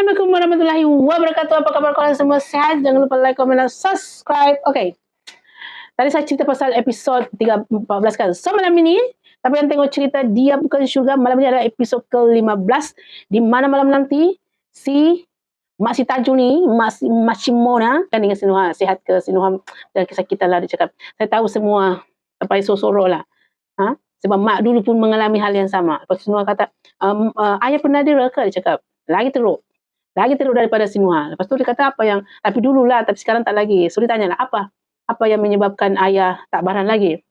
Assalamualaikum warahmatullahi wabarakatuh. Apa khabar kalian semua? Sehat? Jangan lupa like, komen, dan subscribe. Okay. Tadi saya cerita pasal episod 14 kan. So malam ini, tapi yang tengok cerita Dia Bukan Syurga, malam ini adalah episod ke-15. Di mana malam nanti, si Mak si Tajuk ni, Mak, Mak Shimona, kan dengan Sinuha, sihat ke Sinuha dan kesakitan lah dia cakap. Saya tahu semua apa yang lah. Ha? Sebab mak dulu pun mengalami hal yang sama. Lepas Sinuha kata, um, uh, ayah pernah dera ke? Dia cakap, lagi teruk. Lagi teruk daripada Sinuha. Lepas tu dia kata apa yang, tapi dululah, tapi sekarang tak lagi. So dia tanya lah, apa? Apa yang menyebabkan ayah tak baran lagi?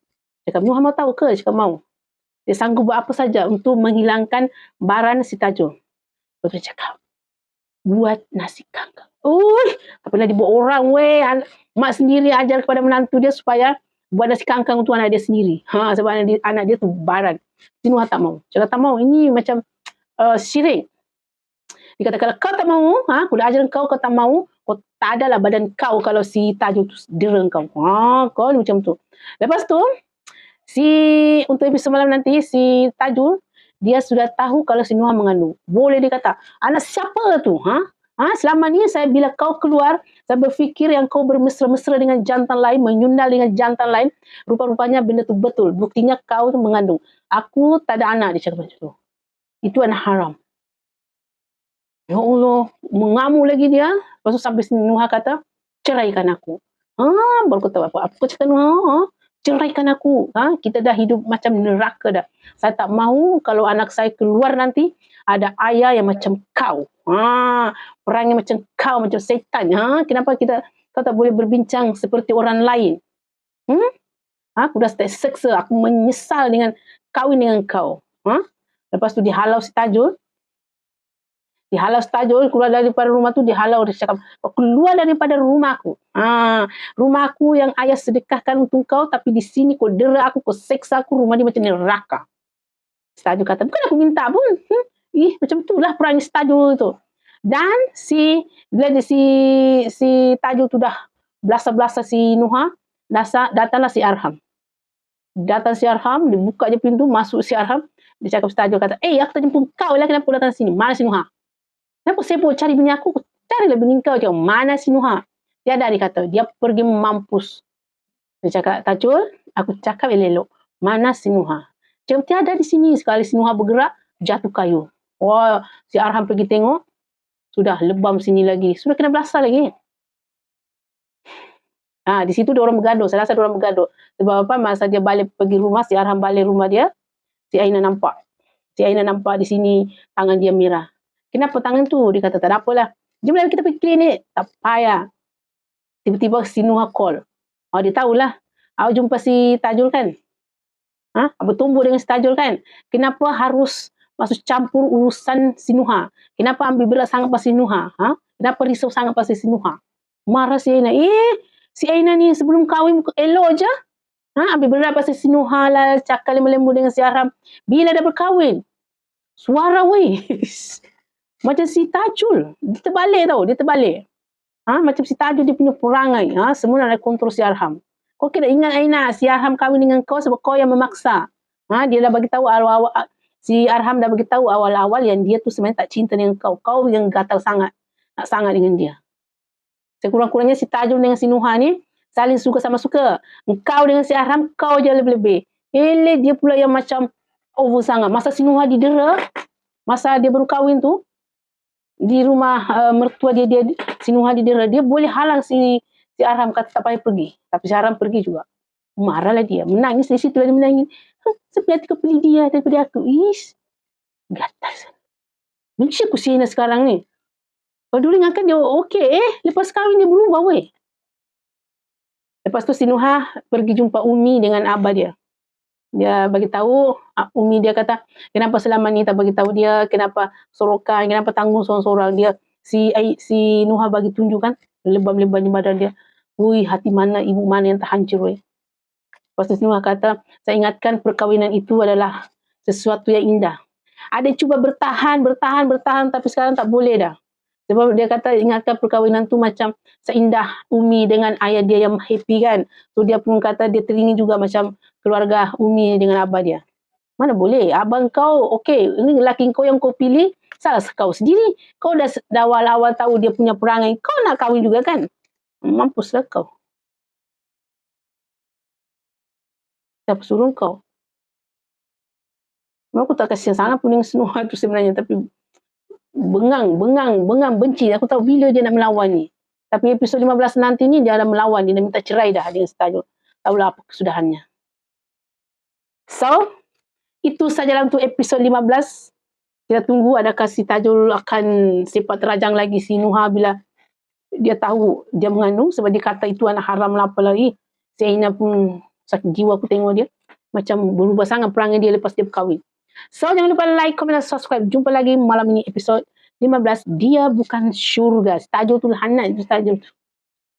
Dia kata, Nuha mau tahu ke? Dia mau. Dia sanggup buat apa saja untuk menghilangkan baran si Tajo. Lepas dia cakap, buat nasi kangkang. Ui, tak pernah dibuat orang weh. Mak sendiri ajar kepada menantu dia supaya buat nasi kangkang untuk anak dia sendiri. Ha, sebab anak dia, anak dia tu baran. Sinuha tak mau. Cakap tak mau. Ini macam uh, syirik. Dia kata kalau kau tak mau, ha, aku dah ajar kau, kau tak mau, kau tak adalah badan kau kalau si Tajuk tu dera kau. Ha, kau ni macam tu. Lepas tu, si untuk episode malam nanti, si Tajuk, dia sudah tahu kalau si Nuha mengandung. Boleh dia kata, anak siapa tu? Ha? Ha, selama ni saya bila kau keluar, saya berfikir yang kau bermesra-mesra dengan jantan lain, menyundal dengan jantan lain, rupa-rupanya benda tu betul. Buktinya kau tu mengandung. Aku tak ada anak, dia cakap macam tu. Itu anak haram. Ya Allah, mengamuk lagi dia. Lepas tu sampai Nuha kata, ceraikan aku. Ha, baru kata apa? Apa cakap Nuha? Ha? Ceraikan aku. Ha? Kita dah hidup macam neraka dah. Saya tak mahu kalau anak saya keluar nanti, ada ayah yang macam kau. Ha, perangnya macam kau, macam setan. Ha? Kenapa kita kau tak boleh berbincang seperti orang lain? Hmm? Ha? Aku dah seksa. Aku menyesal dengan kahwin dengan kau. Ha? Lepas tu dihalau si Tajul dihalau stajul keluar daripada rumah tu dihalau. Dia cakap keluar daripada rumahku ha rumahku yang ayah sedekahkan untuk kau tapi di sini kau dera aku kau seksa aku rumah dia macam neraka. Stajul kata bukan aku minta pun. Hmm? ih macam itulah perang stajul tu. Dan si bila dia si si tajul tu dah belasa-belasa si Nuha dasa, datanglah si Arham. Datang si Arham dibuka je pintu masuk si Arham. Dia cakap stajul kata eh aku tak jemput kau lah kenapa datang sini? Mana si Nuha Kenapa pun cari bini aku? Cari lah bini kau. Cakap, mana si Nuha? Dia ada, dia kata. Dia pergi mampus. Dia cakap, Tajul, aku cakap elok. Mana si Nuha? Cakap, tiada di sini. Sekali si Nuha bergerak, jatuh kayu. Oh, si Arham pergi tengok. Sudah lebam sini lagi. Sudah kena belasah lagi. Ha, di situ dia orang bergaduh. Saya rasa dia orang bergaduh. Sebab apa? Masa dia balik pergi rumah, si Arham balik rumah dia, si Aina nampak. Si Aina nampak di sini tangan dia merah. Kenapa tangan tu? Dia kata, tak ada apalah. Jom lah kita pergi klinik. Tak payah. Tiba-tiba si Nuha call. Oh, dia tahulah. Awak jumpa si Tajul kan? Ha? Bertumbuh dengan si Tajul kan? Kenapa harus masuk campur urusan si Nuha? Kenapa ambil berat sangat pasal si Nuha? Ha? Kenapa risau sangat pasal si Nuha? Marah si Aina. Eh, si Aina ni sebelum kahwin elok je. Ha? Ambil berat pasal si Nuha lah. Cakap lembu-lembu dengan si Aram. Bila dah berkahwin? Suara weh. Macam si Tajul. Dia terbalik tau. Dia terbalik. Ha? Macam si Tajul dia punya perangai. Ha? Semua nak kontrol si Arham. Kau kena ingat Aina. Si Arham kahwin dengan kau sebab kau yang memaksa. Ha? Dia dah bagi tahu awal-awal. Si Arham dah bagi tahu awal-awal yang dia tu sebenarnya tak cinta dengan kau. Kau yang gatal sangat. Nak sangat dengan dia. Sekurang-kurangnya si Tajul dengan si Nuha ni saling suka sama suka. Kau dengan si Arham, kau je lebih-lebih. Ele dia pula yang macam over sangat. Masa si Nuha didera, masa dia baru kahwin tu, di rumah uh, mertua dia dia sinuha dia, dia dia boleh halang si si Aram kata tak payah pergi. Tapi si Aram pergi juga. Marahlah dia. Menangis di situ dia menangis. Sepi hati kepeli dia daripada aku. Is gatal benci aku si sekarang ni. Kalau dulu ingatkan dia okey eh lepas kahwin dia berubah weh. Lepas tu Sinuha pergi jumpa Umi dengan abah dia dia bagi tahu ah, Umi dia kata kenapa selama ni tak bagi tahu dia kenapa sorokan kenapa tanggung seorang-seorang dia si si Nuha bagi tunjukkan lebam-lebam di badan dia Ui, hati mana ibu mana yang terhancur weh. Lepas tu Nuha kata, saya ingatkan perkahwinan itu adalah sesuatu yang indah. Ada cuba bertahan, bertahan, bertahan tapi sekarang tak boleh dah. Sebab dia kata ingatkan perkahwinan tu macam seindah Umi dengan ayah dia yang happy kan. So dia pun kata dia teringin juga macam keluarga Umi dengan abah dia. Mana boleh? Abang kau, okey, ini lelaki kau yang kau pilih, Salah kau sendiri. Kau dah, dah awal-awal tahu dia punya perangai. Kau nak kahwin juga kan? Mampuslah kau. Siapa suruh kau? Aku tak kasihan sangat puning semua tu sebenarnya. Tapi bengang, bengang, bengang, benci. Aku tahu bila dia nak melawan ni. Tapi episod 15 nanti ni dia ada melawan. Dia nak minta cerai dah dengan Tajuk. Tahulah apa kesudahannya. So, itu sajalah untuk episod 15. Kita tunggu adakah si Tajul akan sepak terajang lagi si Nuha bila dia tahu dia mengandung sebab dia kata itu anak haram lah apa lagi. Si Aina pun sakit jiwa aku tengok dia. Macam berubah sangat perangai dia lepas dia berkahwin. So jangan lupa like, komen dan subscribe. Jumpa lagi malam ini episod 15. Dia bukan syurga. Tajul tu hanat tajul tu.